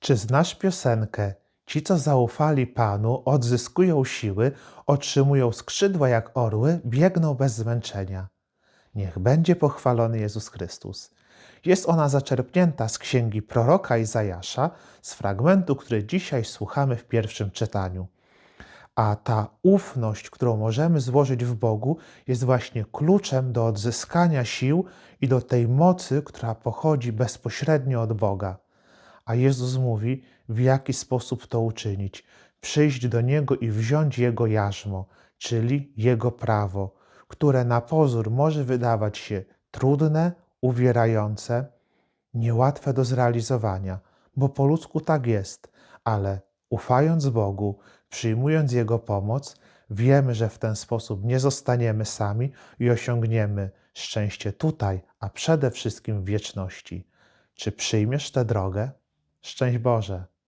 Czy znasz piosenkę? Ci, co zaufali Panu, odzyskują siły, otrzymują skrzydła jak orły, biegną bez zmęczenia. Niech będzie pochwalony Jezus Chrystus. Jest ona zaczerpnięta z księgi proroka Izajasza, z fragmentu, który dzisiaj słuchamy w pierwszym czytaniu. A ta ufność, którą możemy złożyć w Bogu, jest właśnie kluczem do odzyskania sił i do tej mocy, która pochodzi bezpośrednio od Boga. A Jezus mówi, w jaki sposób to uczynić: przyjść do Niego i wziąć Jego jarzmo, czyli Jego prawo, które na pozór może wydawać się trudne, uwierające, niełatwe do zrealizowania, bo po ludzku tak jest, ale ufając Bogu, przyjmując Jego pomoc, wiemy, że w ten sposób nie zostaniemy sami i osiągniemy szczęście tutaj, a przede wszystkim w wieczności. Czy przyjmiesz tę drogę? Szczęść Boże!